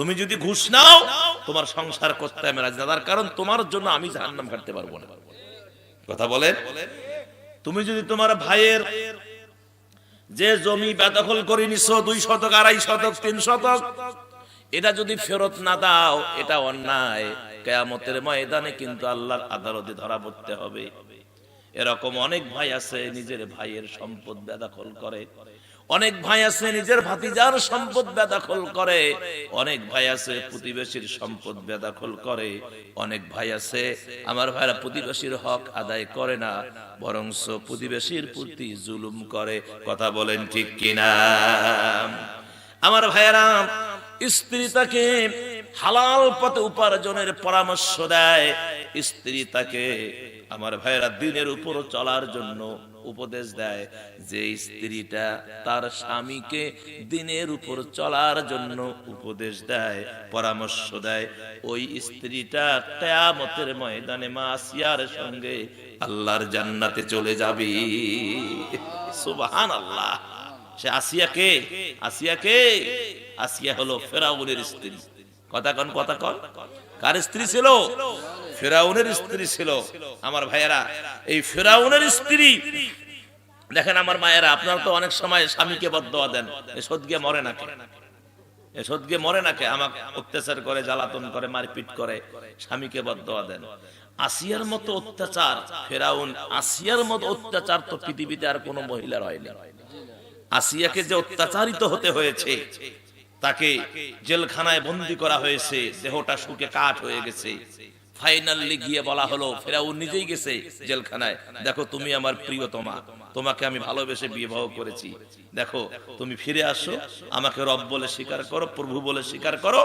তুমি যদি ঘুষ নাও, তোমার সংসার করতে আমি রাজি। তার কারণ তোমার জন্য আমি জাহান্নাম কাটতে পারব না। কথা বলেন? তুমি যদি তোমার ভাইয়ের যে জমি বেদখল করে নিছো, দুই শতক, আড়াই শতক, তিন শতক, এটা যদি ফেরত না দাও, এটা অন্যায়। কেয়ামতের ময়দানে কিন্তু আল্লাহর আদালতে ধরা পড়তে হবে। এরকম অনেক ভাই আছে, নিজের ভাইয়ের সম্পদ বেদখল করে। অনেক ভাই আছে, নিজের ভাতিজার সম্পদ বেদখল করে। অনেক ভাই আছে, প্রতিবেশীর সম্পদ বেদখল করে। অনেক ভাই আছে, আমার ভাইরা প্রতিবেশীর হক আদায় করে না, বরংস প্রতিবেশীর প্রতি জুলুম করে। কথা বলেন ঠিক কিনা? আমার ভাইয়েরা, স্ত্রী তাকে হালাল পথে উপার্জনের পরামর্শ দেয়। স্ত্রী তাকে আমার ভাইয়েরা দিনের উপর চলার জন্য উপদেশ দেয় যে স্ত্রীটা তার স্বামীকে দিনের উপর চলার জন্য উপদেশ দেয়, পরামর্শ দেয়। ওই স্ত্রীটা কেয়ামতের ময়দানে মা আসিয়ার সঙ্গে আল্লাহর জান্নাতে চলে যাবে। সুবহান আল্লাহ সে আসিয়াকে আসিয়াকে আসিয়া হলো ফেরাউনের স্ত্রী। কথা কন কথা কন। কার স্ত্রী ছিল? ফেরাউনের স্ত্রী ছিল। আমার ভাইয়েরা, এই ফেরাউনের স্ত্রী, দেখেন আমার মায়েরা, আপনারা তো অনেক সময় স্বামীকে বদয়া দেন এ সদগে মরে না এ সদগে মরে না কে আমাকে অত্যাচার করে, জ্বালাতন করে, মারপিট করে, স্বামীকে বদয়া দেন। আসিয়ার মতো অত্যাচার, ফেরাউন আসিয়ার মতো অত্যাচার তো পৃথিবীতে আর কোনো মহিলার হয়নি। আসিয়াকে যে অত্যাচারিত হতে হয়েছে, তাকে জেলখানায় বন্দি করা হয়েছে, দেহটা শুকে কাঠ হয়ে গেছে। ফাইনালি গিয়ে বলা হলো, ফেরাউন নিজেই গেছে জেলখানায়। দেখো, তুমি আমার প্রিয়তমা, তোমাকে আমি ভালোবেসে বিবাহ করেছি। দেখো, তুমি ফিরে আসো, আমাকে রব বলে স্বীকার করো, প্রভু বলে স্বীকার করো,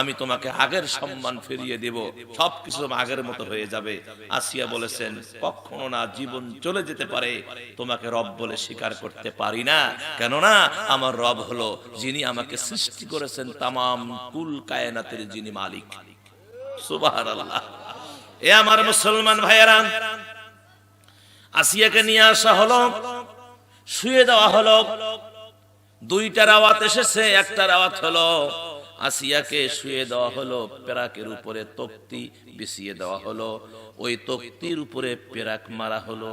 আমি তোমাকে আগের সম্মান ফিরিয়ে দেব। সবকিছু আগের মতো হয়ে যাবে। আসিয়া বলেছেন, কখনো না জীবন চলে যেতে পারে, তোমাকে রব বলে স্বীকার করতে পারি না। কেননা, আমার রব হলো যিনি আমাকে সৃষ্টি করেছেন তামাম কুল কায়নাতের যিনি মালিক। এ আমার মুসলমান ভাইয়েরা, আসিয়াকে নিয়ে আসা হলো, শুয়ে দেওয়া হলো। দুইটার আওয়াত এসেছে একটার আওয়াত হলো আসিয়াকে শুয়ে দেওয়া হলো, পেরাকের উপরে তক্তি বিছিয়ে দেওয়া হলো। ওই তক্তির উপরে পেরাক মারা হলো।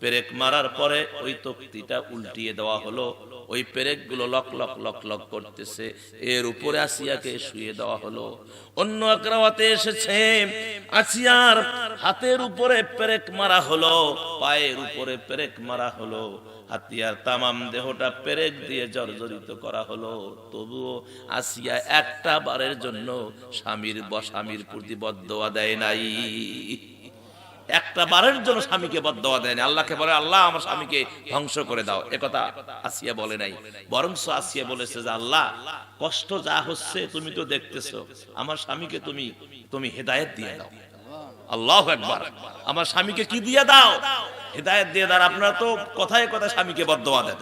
পেরেক মারার পরে ওই তক্তিটা উল্টিয়ে দেওয়া হলো। ওই পেরেকগুলো লক লক লক লক করতেছে। এর উপরে আসিয়াকে শুয়ে দেওয়া হলো। অন্য আকরাওয়াতে এসেছে। আসিয়ার হাতের উপরে পেরেক মারা হলো, পায়ের উপরে পেরেক মারা হলো। হাতিয়ার তামাম দেহটা পেরেক দিয়ে জর্জরিত করা হলো। তবুও আসিয়া একটা বারের জন্য স্বামীর স্বামীর প্রতি বদয়া দেয় নাই। একটা বারের জন্য স্বামীকে বদয়া দেয় না আল্লাহকে বলে, আল্লাহ, আমার স্বামীকে ধ্বংস করে দাও। একথা আসিয়া বলে নাই। বরং আসিয়া বলেছে যে, আল্লাহ, কষ্ট যা হচ্ছে তুমি তো দেখতেছো। আমার স্বামীকে তুমি তুমি হেদায়েত দিয়ে দাও। আল্লাহ একবার আমার স্বামীকে কি দিয়ে দাও? হেদায়ত দিয়ে দাও। আপনারা তো কথায় কথায় স্বামীকে বদয়া দেন।